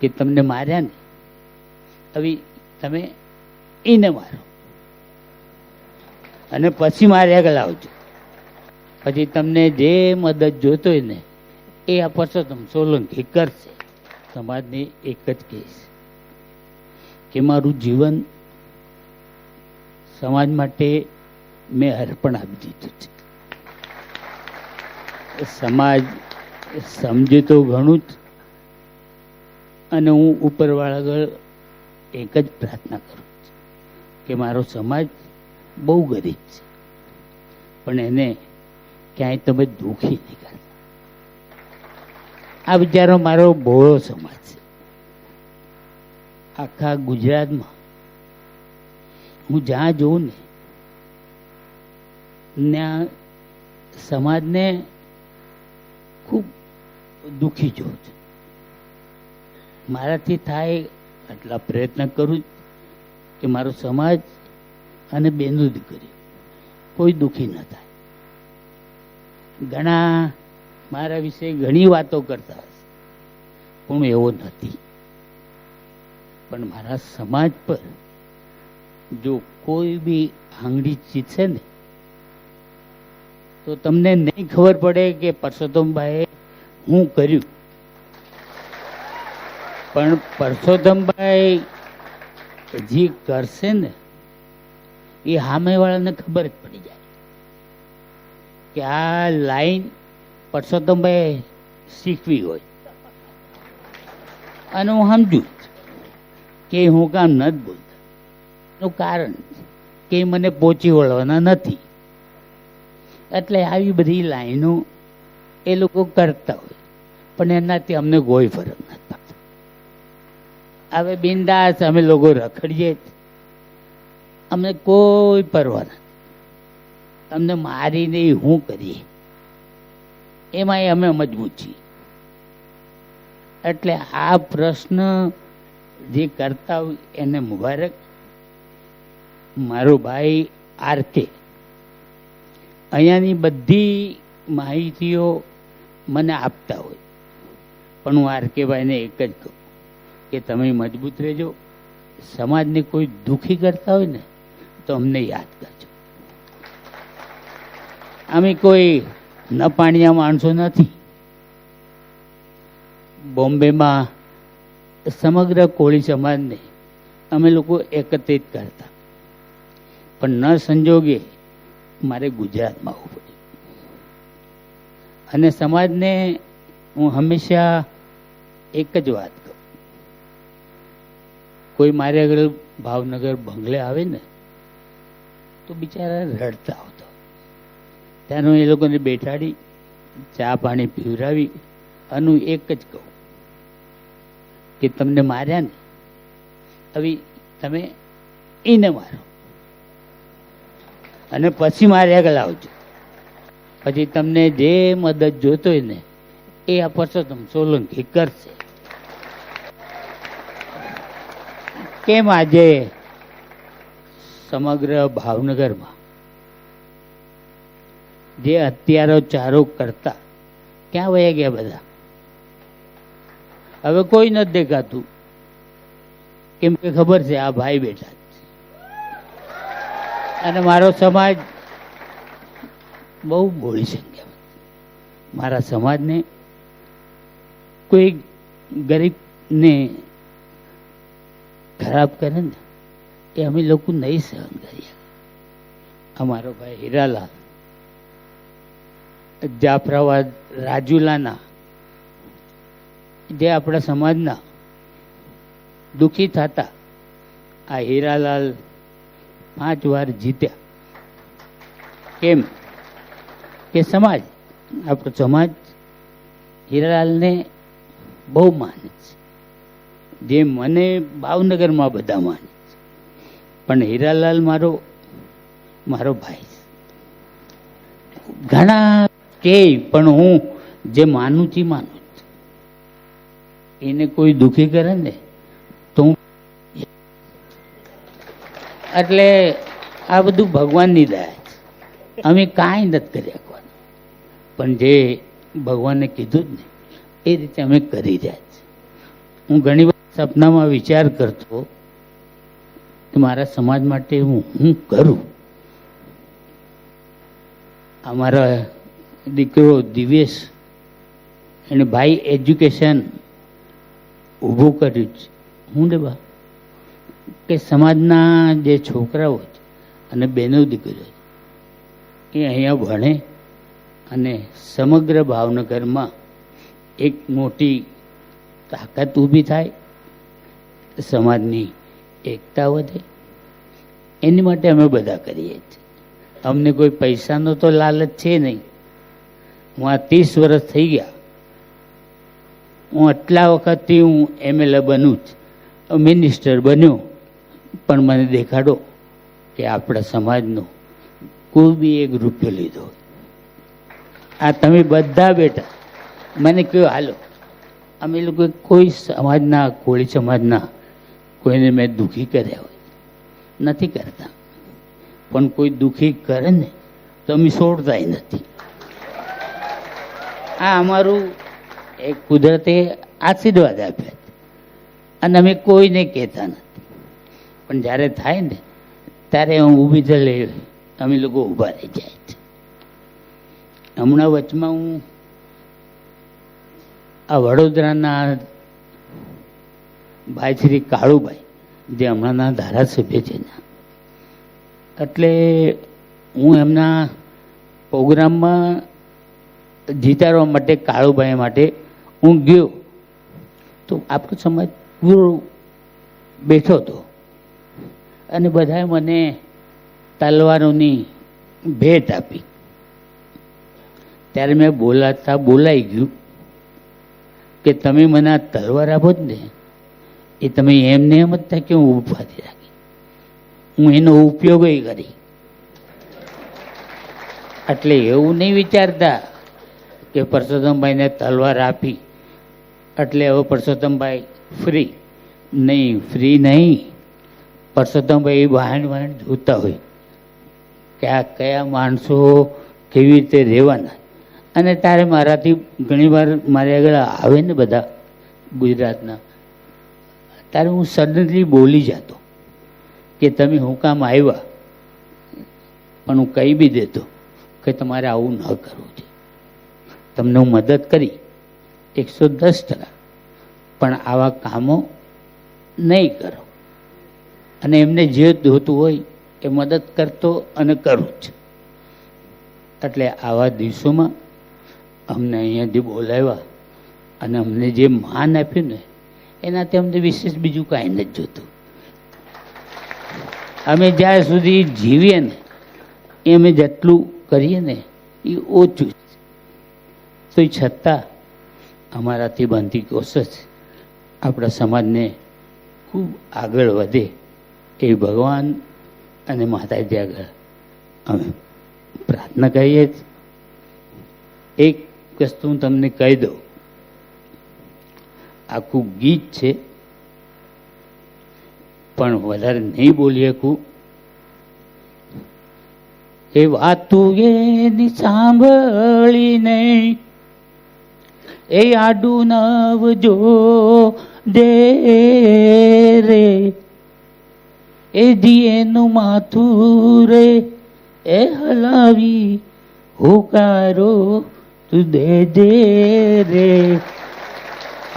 કે તમને માર્યા ને? હવે તમે એને મારો. અને પછી માર્યા આગળ આવજો પછી તમને જે મદદ જોતો હોય ને, એ આ પરસોત્તમ સોલંકી કરશે. સમાજને એક જ કેસ. કે મારું જીવન સમાજ માટે મેં અર્પણ આપી દીધું છે. સમાજ સમજે તો ઘણું જ. અને હું ઉપરવાળા આગળ એક જ પ્રાર્થના કરું છું કે મારો સમાજ બહુ ગરીબ છે. પણ એને ક્યાંય તમે દુઃખી નહીં કરતા. આ બિચારો મારો બહોળો સમાજ છે. આખા ગુજરાતમાં હું જ્યાં જોઉં ને, ત્યાં સમાજને ખૂબ દુઃખી જોઉં છું. મારાથી થાય આટલા પ્રયત્ન કરું કે મારો સમાજ અને બેનું દીકરી કોઈ દુઃખી ન થાય. ઘણા મારા વિશે ઘણી વાતો કરતા હશે, પણ એવો નથી. પણ મારા સમાજ પર જો કોઈ બી આંગળી ચીતશે ને, તો તમને નહીં ખબર પડે કે પરસોત્તમભાઈએ હું કર્યું. પણ પરસોત્તમભાઈ જે કરશે ને, એ સામેવાળાને ખબર જ પડી જાય કે આ લાઈન પરસોત્તમભાઈ શીખવી હોય. અને હું સમજુ કે હું કામ નથી બોલતા. એનું કારણ કે મને પહોંચી વળવાના નથી. એટલે આવી બધી લાઈનો એ લોકો કરતા હોય. પણ એનાથી અમને કોઈ ફરક હવે બિંદાસ અમે લોકો રખડીએ અમને કોઈ પરવા અમને નહીં, હું કરીએ. એમાંય અમે મજબૂત છીએ. એટલે આ પ્રશ્ન જે કરતા હોય એને મુબારક. મારો ભાઈ આર કે અહીંયાની બધી માહિતીઓ મને આપતા હોય. પણ હું આર કે ભાઈને એક જ કહું. કે તમે મજબૂત રહેજો. સમાજને કોઈ દુઃખી કરતા હોય ને, તો અમને યાદ કરજો. અમે કોઈ ન પાણીયા માણસો નથી. બોમ્બેમાં સમગ્ર કોળી સમાજને અમે લોકો એકત્રિત કરતા. પણ ન સંજોગે મારે ગુજરાતમાં આવવું પડ્યું અને સમાજને હું હંમેશા એક જ વાત કોઈ મારે આગળ ભાવનગર બંગલે આવે ને, તો બિચારા રડતા આવતો. ત્યાંનું એ લોકોને બેઠાડી, ચા પાણી પીવરાવી અને એક જ કહું, કે તમને માર્યા ને, હવે તમે એને મારો. અને પછી મારે આગળ આવજો પછી તમને જે મદદ જોતો હોય ને, એ આ પરસોત્તમ સોલંકી કરશે. કેમ આજે? સમગ્ર ભાવનગરમાં. જે અત્યારો ચારો કરતા, ક્યાં વયા ગયા બધા? હવે કોઈ નથી દેખાતું. કેમ કે ખબર છે, આ ભાઈ બેઠા અને મારો સમાજ બહુ બોલી સંખ્યામાં મારા સમાજને કોઈ ગરીબને ખરાબ કરે ને, એ અમે લોકો નહીં સહન કરીએ. અમારો ભાઈ હીરાલાલ, જાફરાબાદ રાજુલાના, જે આપણા સમાજના દુઃખી થતા, આ હીરાલાલ પાંચ વાર જીત્યા. કેમ? કે સમાજ, આપણો સમાજ હીરાલાલને બહુ માને છે. જે મને ભાવનગરમાં બધા માને પણ હીરાલાલ મારો મારો ભાઈ ઘણા કે પણ હું જે માનું છું માનું. એને કોઈ દુઃખી કરે ને, તો હું એટલે આ બધું ભગવાનની દયા અમે કાંઈ નથી કરી શકવાનું. પણ જે ભગવાને કીધું જ ને, એ રીતે અમે કરી રહ્યા છીએ. હું ઘણી વાર સપનામાં વિચાર કરતો કે મારા સમાજ માટે હું હું કરું? અમારા દીકરો દિવેશ, એને ભાઈ એજ્યુકેશન ઊભું કર્યું છે. હું બા, કે સમાજના જે છોકરાઓ છે અને બહેનો દીકરીઓ એ અહીંયા ભણે અને સમગ્ર ભાવનગરમાં એક મોટી તાકાત ઊભી થાય સમાજની એકતા વધે. એની માટે અમે બધા કરીએ છીએ. અમને કોઈ પૈસાનો તો લાલચ છે નહીં. હું આ ત્રીસ વર્ષ થઈ ગયા. હું આટલા વખતથી હું એમએલએ બનું જ. મિનિસ્ટર બન્યો. પણ મને દેખાડો કે આપણા સમાજનો કોઈ બી એક રૂપિયો લીધો. આ તમે બધા બેટા મને કહ્યું હાલો, અમે લોકો કોઈ સમાજના કોળી સમાજના કોઈને મેં દુઃખી કર્યા હોય. નથી કરતા. પણ કોઈ દુઃખી કરે ને, તો અમે છોડતાય નથી. આ અમારું એક કુદરતે આશીર્વાદ આપ્યા અને અમે કોઈને કહેતા નથી. પણ જ્યારે થાય ને, ત્યારે હું ઊભી થઈ અમે લોકો ઊભા રહી જાય છે. હમણાં વચમાં હું આ વડોદરાના ભાઈ શ્રી કાળુભાઈ જે હમણાંના ધારાસભ્ય છે એટલે હું એમના પ્રોગ્રામમાં જીતાડવા માટે કાળુભાઈ માટે હું ગયો. તો આપણો સમાજ પૂરો બેઠો હતો. અને બધાએ મને તલવારોની ભેટ આપી. ત્યારે મેં બોલાતા બોલાઈ ગયું કે તમે મને આ તલવાર આપો જ ને. એ તમે એમને એમ જ કે હું ઉપાધી રાખી. હું એનો ઉપયોગ કરી. એટલે એવું નહીં વિચારતા કે પરસોત્તમભાઈને તલવાર આપી. એટલે હવે પરસોત્તમભાઈ ફ્રી નહીં ફ્રી નહીં. પરસોત્તમભાઈ વાહન વાહન જોતા હોય કે આ કયા માણસો કેવી રીતે રહેવાના. અને તારે મારાથી ઘણીવાર મારી આગળ આવે ને બધા ગુજરાતના. ત્યારે હું સડનલી બોલી જતો કે તમે હું કામ આવ્યા, પણ હું કહી બી દેતો કે તમારે આવું ન કરવું છે. તમને હું મદદ કરી એકસો દસ ટકા, પણ આવા કામો નહીં કરો. અને એમને જે જોતું હોય એ મદદ કરતો અને કરું જ. એટલે આવા દિવસોમાં અમને અહીંયાથી બોલાવ્યા અને અમને જે માન આપ્યું ને એનાથી અમને વિશેષ બીજું કાંઈ નથી જોતું. અમે જ્યાં સુધી જીવીએ ને એ અમે જેટલું કરીએ ને, એ ઓછું. તો છતાં અમારાથી બનતી કોશિશ આપણા સમાજને ખૂબ આગળ વધે એ ભગવાન અને માતાજી આગળ અમે પ્રાર્થના કરીએ એક વસ્તુ હું તમને કહી દઉં. આખું ગીત છે. પણ વધારે નહીં બોલી શકું. એ વાતું એની સાંભળીને એ આડું નવજો દે રે. એ દીએનું માથું રે, એ હલાવી હોકારો તું દે દે રે.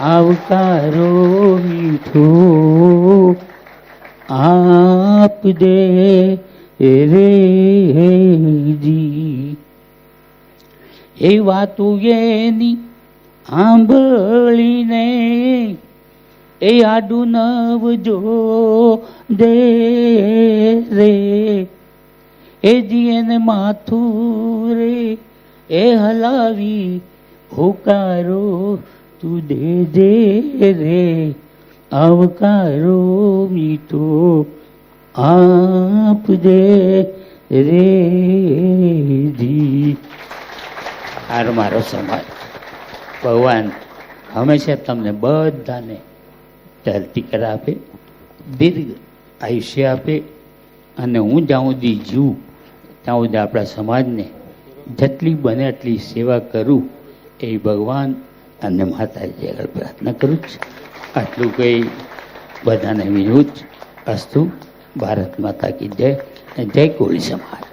આવકારો મીઠો આપ દે રે જી. એ વાતું એની આંબળીને એ આડું નવજો દે રે. એ જીએને માથું રે, એ હલાવી હોકારો તું દે રે આવકારો મીઠો આપ દે રે જી હાર મારો સમાજ. ભગવાન હંમેશા તમને બધાને ધરતી કર આપે, દીર્ઘ આયુષ્ય આપે, અને હું જ્યાં સુધી જીવું, ત્યાં સુધી આપણા સમાજને જેટલી બને એટલી સેવા કરું એ ભગવાન અને માતાજી આગળ પ્રાર્થના કરું છું, આટલું કંઈ બધાને વિરુદ્ધ અસ્તુ, ભારત માતા કી જય જય કોળી સમાજ.